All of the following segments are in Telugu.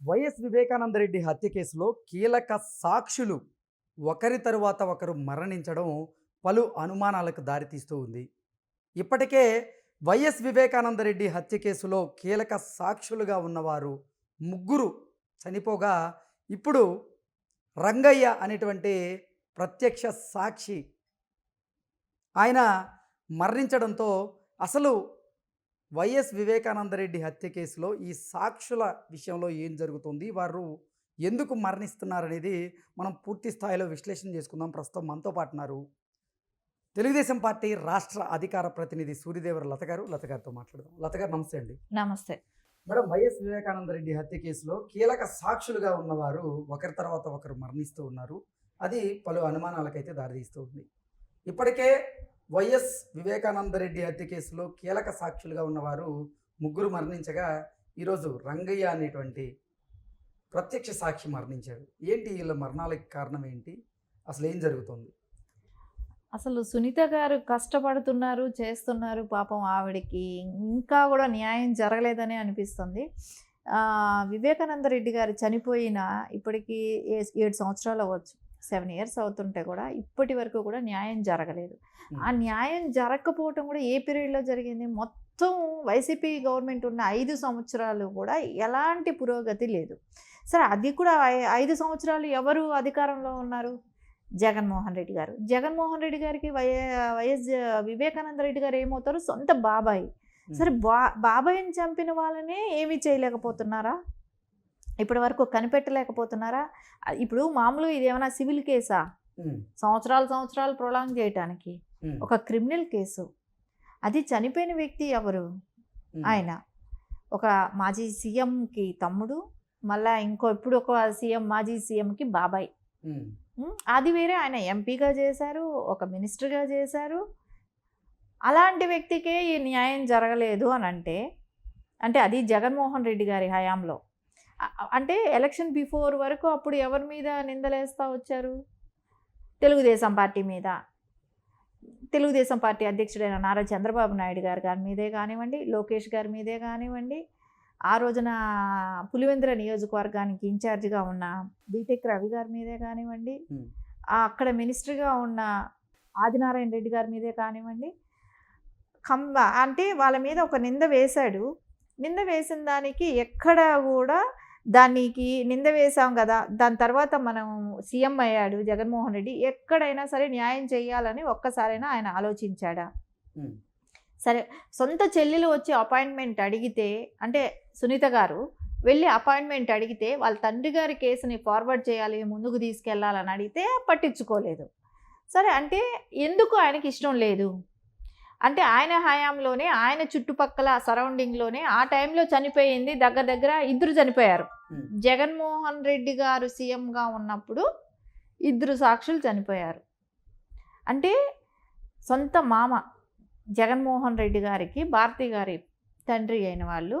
వైఎస్ వివేకానందరెడ్డి హత్య కేసులో కీలక సాక్షులు ఒకరి తరువాత ఒకరు మరణించడం పలు అనుమానాలకు దారితీస్తూ ఉంది. ఇప్పటికే వైఎస్ వివేకానందరెడ్డి హత్య కేసులో కీలక సాక్షులుగా ఉన్నవారు ముగ్గురు చనిపోగా ఇప్పుడు రంగయ్య అనేటువంటి ప్రత్యక్ష సాక్షి ఆయన మరణించడంతో అసలు వైఎస్ వివేకానందరెడ్డి హత్య కేసులో ఈ సాక్షుల విషయంలో ఏం జరుగుతుంది? వారు ఎందుకు మరణిస్తున్నారనేది మనం పూర్తి స్థాయిలో విశ్లేషణ చేసుకుందాం. ప్రస్తుతం మనతో పాటు ఉన్నారు తెలుగుదేశం పార్టీ రాష్ట్ర అధికార ప్రతినిధి సూర్యదేవర లత గారు. లత గారితో మాట్లాడదాం. లత గారు నమస్తే అండి. నమస్తే. మేడం వైఎస్ వివేకానందరెడ్డి హత్య కేసులో కీలక సాక్షులుగా ఉన్నవారు ఒకరి తర్వాత ఒకరు మరణిస్తూ ఉన్నారు. అది పలు అనుమానాలకైతే దారితీస్తూ ఉంది. ఇప్పటికే వైఎస్ వివేకానందరెడ్డి హత్య కేసులో కీలక సాక్షులుగా ఉన్నవారు ముగ్గురు మరణించగా ఈరోజు రంగయ్య అనేటువంటి ప్రత్యక్ష సాక్షి మరణించాడు. ఏంటి వీళ్ళ మరణాలకి కారణం ఏంటి? అసలు ఏం జరుగుతుంది? అసలు సునీత గారు కష్టపడుతున్నారు చేస్తున్నారు పాపం ఆవిడకి ఇంకా కూడా న్యాయం జరగలేదని అనిపిస్తుంది. వివేకానందరెడ్డి వివేకానంద రెడ్డి గారు చనిపోయిన ఇప్పటికీ ఏ- ఏడు సంవత్సరాలు అవ్వచ్చు. సెవెన్ ఇయర్స్ అవుతుంటే కూడా ఇప్పటి వరకు కూడా న్యాయం జరగలేదు. ఆ న్యాయం జరగకపోవటం కూడా ఏ పీరియడ్లో జరిగింది? మొత్తం వైసీపీ గవర్నమెంట్ ఉన్న ఐదు సంవత్సరాలు కూడా ఎలాంటి పురోగతి లేదు. సరే అది కూడా ఐదు సంవత్సరాలు ఎవరు అధికారంలో ఉన్నారు? జగన్మోహన్ రెడ్డి గారు. జగన్మోహన్ రెడ్డి గారికి వై వైఎస్ వివేకానంద రెడ్డి గారు ఏమవుతారు? సొంత బాబాయ్. సరే బా బాబాయ్ని చంపిన వాళ్ళనే ఏమీ చేయలేకపోతున్నారా? ఇప్పటి వరకు కనిపెట్టలేకపోతున్నారా? ఇప్పుడు మామూలు ఇది ఏమైనా సివిల్ కేసా? సంవత్సరాలు సంవత్సరాలు ప్రొలాంగ్ చేయటానికి. ఒక క్రిమినల్ కేసు. అది చనిపోయిన వ్యక్తి ఎవరు? ఆయన. ఒక మాజీ సీఎంకి తమ్ముడు మళ్ళా ఇంకో ఇప్పుడు ఒక సీఎం మాజీ సీఎంకి బాబాయ్. అది వేరే ఆయన ఎంపీగా చేశారు ఒక మినిస్టర్గా చేశారు. అలాంటి వ్యక్తికే ఈ న్యాయం జరగలేదు అని అంటే అంటే అది జగన్మోహన్ రెడ్డి గారి హయాంలో. అంటే ఎలక్షన్ బిఫోర్ వరకు అప్పుడు ఎవరి మీద నిందలేస్తూ వచ్చారు? తెలుగుదేశం పార్టీ మీద. తెలుగుదేశం పార్టీ అధ్యక్షుడైన నారా చంద్రబాబు నాయుడు గారు గారి మీదే కానివ్వండి లోకేష్ గారి మీదే కానివ్వండి ఆ రోజున పులివెందుల నియోజకవర్గానికి ఇన్ఛార్జిగా ఉన్న బీటెక్ రవి గారి మీదే కానివ్వండి అక్కడ మినిస్టర్గా ఉన్న ఆదినారాయణ రెడ్డి గారి మీదే కానివ్వండి కం అంటే వాళ్ళ మీద ఒక నింద వేశాడు. నింద వేసిన దానికి ఎక్కడ కూడా దానికి నింద వేశాం కదా దాని తర్వాత మనం సీఎం అయ్యాడు జగన్మోహన్ రెడ్డి ఎక్కడైనా సరే న్యాయం చేయాలని ఒక్కసారైనా ఆయన ఆలోచించాడా. సరే సొంత చెల్లెలు వచ్చి అపాయింట్మెంట్ అడిగితే అంటే సునీత గారు వెళ్ళి అపాయింట్మెంట్ అడిగితే వాళ్ళ తండ్రి గారి కేసుని ఫార్వర్డ్ చేయాలి ముందుకు తీసుకెళ్ళాలని అడిగితే పట్టించుకోలేదు. సరే అంటే ఎందుకు ఆయనకి ఇష్టం లేదు? అంటే ఆయన హయాంలోనే ఆయన చుట్టుపక్కల సరౌండింగ్లోనే ఆ టైంలో చనిపోయింది. దగ్గర దగ్గర ఇద్దరు చనిపోయారు. జగన్మోహన్ రెడ్డి గారు సీఎంగా ఉన్నప్పుడు ఇద్దరు సాక్షులు చనిపోయారు. అంటే సొంత మామ జగన్మోహన్ రెడ్డి గారికి భారతి గారి తండ్రి అయిన వాళ్ళు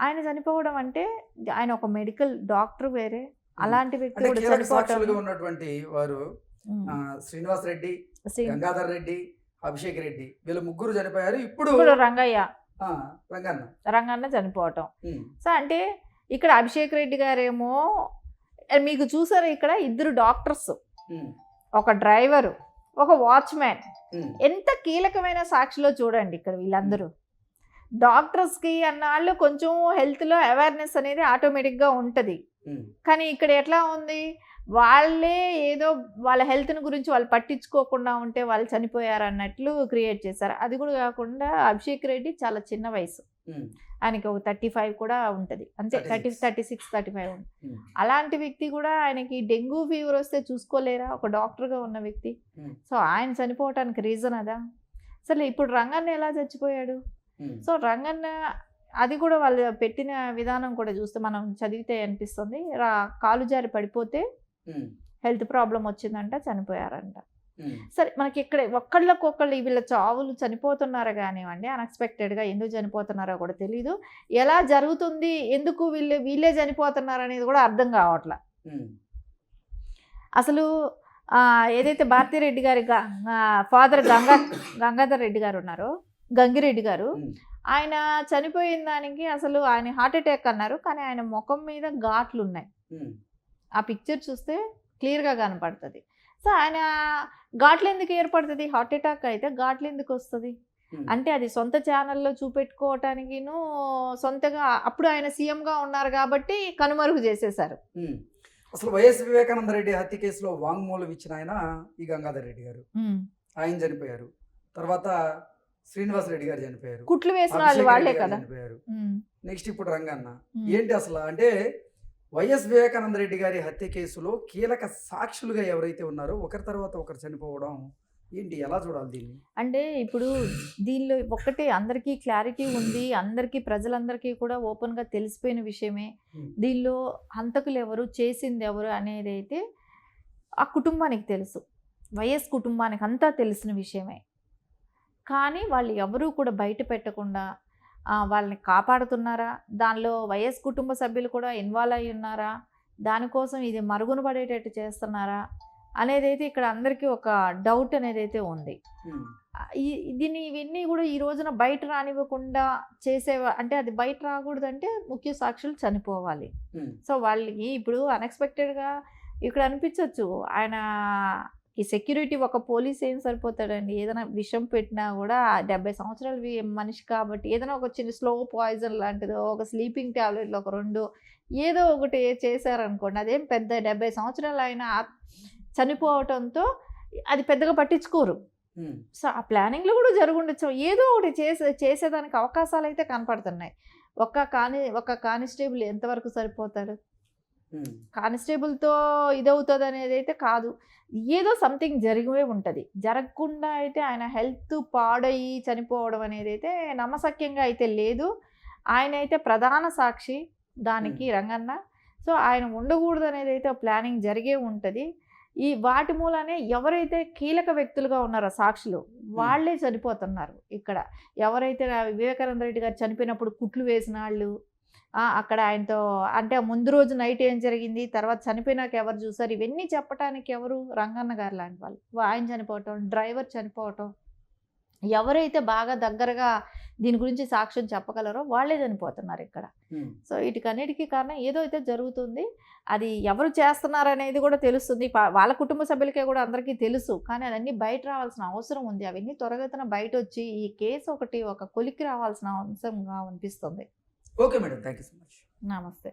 ఆయన చనిపోవడం అంటే ఆయన ఒక మెడికల్ డాక్టర్ వేరే. అలాంటి వ్యక్తి ఉన్నటువంటి వారు శ్రీనివాస్ రెడ్డి గంగాధర్ రెడ్డి అభిషేక్ రెడ్డి. వీళ్ళు ముగ్గురు చనిపోయారు. ఇప్పుడు రంగయ్య. రంగన్న. రంగన్న చనిపోవటం. సో అంటే ఇక్కడ అభిషేక్ రెడ్డి గారేమో మీకు చూసారు ఇక్కడ ఇద్దరు డాక్టర్స్. ఒక డ్రైవరు ఒక వాచ్మ్యాన్. ఎంత కీలకమైన సాక్షిలో చూడండి ఇక్కడ వీళ్ళందరూ. డాక్టర్స్కి అన్నాళ్ళు కొంచెం హెల్త్లో అవేర్నెస్ అనేది ఆటోమేటిక్గా ఉంటుంది. కానీ ఇక్కడ ఎట్లా ఉంది? వాళ్ళే ఏదో వాళ్ళ హెల్త్ని గురించి వాళ్ళు పట్టించుకోకుండా ఉంటే వాళ్ళు చనిపోయారు అన్నట్లు క్రియేట్ చేశారు. అది కూడా కాకుండా అభిషేక్ రెడ్డి చాలా చిన్న వయసు. ఆయనకి ఒక థర్టీ ఫైవ్ కూడా ఉంటుంది. అంతే 36. Thirty thirty six thirty five అలాంటి వ్యక్తి కూడా ఆయనకి డెంగ్యూ ఫీవర్ వస్తే చూసుకోలేరా? ఒక డాక్టర్గా ఉన్న వ్యక్తి. సో ఆయన చనిపోవటానికి రీజన్ అదా? అసలు ఇప్పుడు రంగన్న ఎలా చచ్చిపోయాడు? సో రంగన్న అది కూడా వాళ్ళు పెట్టిన విధానం కూడా చూస్తే మనం చదివితే అనిపిస్తుంది. రా కాలు జారి పడిపోతే హెల్త్ ప్రాబ్లం వచ్చిందంట చనిపోయారంట. సరే మనకి ఇక్కడ ఒక్కళ్ళకొక్కళ్ళు వీళ్ళ చావులు చనిపోతున్నారో కానివ్వండి అన్ఎక్స్పెక్టెడ్గా ఎందుకు చనిపోతున్నారో కూడా తెలియదు ఎలా జరుగుతుంది ఎందుకు వీళ్ళు వీళ్ళే చనిపోతున్నారు అనేది కూడా అర్థం కావట్లా. అసలు ఏదైతే భారతిరెడ్డి గారి ఫాదర్ గంగా గంగాధర్ రెడ్డి గారు ఉన్నారో గంగిరెడ్డి గారు ఆయన చనిపోయిన దానికి అసలు ఆయన హార్ట్ అటాక్ అన్నారు కానీ ఆయన ముఖం మీద ఘాట్లు ఉన్నాయి ఆ పిక్చర్ చూస్తే క్లియర్గా కనపడుతుంది. సో ఆయన ఘాట్లు ఎందుకు ఏర్పడుతుంది? హార్ట్ అటాక్ అయితే ఘాట్లు ఎందుకు వస్తుంది? ఉమ్, అంటే అది సొంత ఛానల్లో చూపెట్టుకోవటానికిను సొంతగా అప్పుడు ఆయన సీఎంగా ఉన్నారు కాబట్టి కనుమరుగు చేసేశారు. ఉమ్. అసలు వైఎస్ వివేకానంద రెడ్డి హత్య కేసులో వాంగ్మూలం ఇచ్చిన ఆయన ఈ గంగాధర్ రెడ్డి గారు. ఆయన చనిపోయారు. తర్వాత శ్రీనివాస్ రెడ్డి గారు చనిపోయారు. కుట్లు వేసిన వాళ్ళు వాళ్ళే కదా? చనిపోయారు. నెక్స్ట్ ఇప్పుడు రంగన్న. ఏంటి అసలు అంటే వైఎస్ వివేకానంద రెడ్డి గారి హత్య కేసులో కీలక సాక్షులుగా ఎవరైతే ఉన్నారో ఒకరి తర్వాత ఒకరు చనిపోవడం ఏంటి? ఎలా చూడాలి దీన్ని? అంటే ఇప్పుడు దీనిలో ఒక్కటే అందరికీ క్లారిటీ ఉంది అందరికీ ప్రజలందరికీ కూడా ఓపెన్గా తెలిసిపోయిన విషయమే. దీనిలో హంతకులు ఎవరు చేసింది ఎవరు అనేది అయితే ఆ కుటుంబానికి తెలుసు. వైఎస్ కుటుంబానికి అంతా తెలిసిన విషయమే. కానీ వాళ్ళు ఎవరూ కూడా బయట పెట్టకుండా వాళ్ళని కాపాడుతున్నారా? దానిలో వైఎస్ కుటుంబ సభ్యులు కూడా ఇన్వాల్వ్ అయి ఉన్నారా? దానికోసం ఇది మరుగున పడేటట్టు చేస్తున్నారా? అనేది అయితే ఇక్కడ అందరికీ ఒక డౌట్ అనేది అయితే ఉంది దీన్ని ఇవన్నీ కూడా ఈ రోజున బయట రానివ్వకుండా చేసే అంటే అది బయట రాకూడదు అంటే ముఖ్య సాక్షులు చనిపోవాలి. సో వాళ్ళకి ఇప్పుడు అన్ఎక్స్పెక్టెడ్గా ఇక్కడ అనిపించవచ్చు ఆయన ఈ సెక్యూరిటీ ఒక పోలీస్ ఏం సరిపోతాడండి? ఏదైనా విషం పెట్టినా కూడా డెబ్బై సంవత్సరాల మనిషి కాబట్టి ఏదైనా ఒక చిన్న స్లో పాయిజన్ లాంటిదో ఒక స్లీపింగ్ ట్యాబ్లెట్లు ఒక రెండు ఏదో ఒకటి చేశారనుకోండి అదేం పెద్ద డెబ్బై సంవత్సరాలు అయినా చనిపోవటంతో అది పెద్దగా పట్టించుకోరు. సో ఆ ప్లానింగ్లో కూడా జరుగుండొచ్చు. ఏదో ఒకటి చేసే చేసేదానికి అవకాశాలు అయితే కనపడుతున్నాయి. ఒక కాని ఒక కానిస్టేబుల్ ఎంతవరకు సరిపోతాడు? కానిస్టేబుల్తో ఇదవుతుంది అనేది అయితే కాదు. ఏదో సంథింగ్ జరిగే ఉంటుంది. జరగకుండా అయితే ఆయన హెల్త్ పాడయి చనిపోవడం అనేది అయితే నమ్మశక్యంగా అయితే లేదు. ఆయన అయితే ప్రధాన సాక్షి దానికి రంగన్న. సో ఆయన ఉండకూడదు అనేది అయితే ప్లానింగ్ జరిగే ఉంటుంది. ఈ వాటి మూలనే ఎవరైతే కీలక వ్యక్తులుగా ఉన్నారో సాక్షులు వాళ్ళే చనిపోతున్నారు ఇక్కడ. ఎవరైతే వివేకానంద రెడ్డి గారు చనిపోయినప్పుడు కుట్లు వేసిన వాళ్ళు అక్కడ ఆయనతో అంటే ముందు రోజు నైట్ ఏం జరిగింది తర్వాత చనిపోయినాక ఎవరు చూసారు? ఇవన్నీ చెప్పడానికి ఎవరు? రంగన్న గారు లాంటి వాళ్ళు. ఆయన చనిపోవటం డ్రైవర్ చనిపోవటం. ఎవరైతే బాగా దగ్గరగా దీని గురించి సాక్ష్యం చెప్పగలరో వాళ్ళే చనిపోతున్నారు ఇక్కడ. సో వీటికన్నిటికీ కారణం ఏదో అయితే జరుగుతుంది. అది ఎవరు చేస్తున్నారు అనేది కూడా తెలుస్తుంది. వాళ్ళ కుటుంబ సభ్యులకే కూడా అందరికీ తెలుసు. కానీ అవన్నీ బయట రావాల్సిన అవసరం ఉంది. అవన్నీ త్వరగతిన బయట వచ్చి ఈ కేసు ఒకటి ఒక కొలిక్కి రావాల్సిన అంశంగా అనిపిస్తుంది. Okay madam thank you so much. నమస్తే.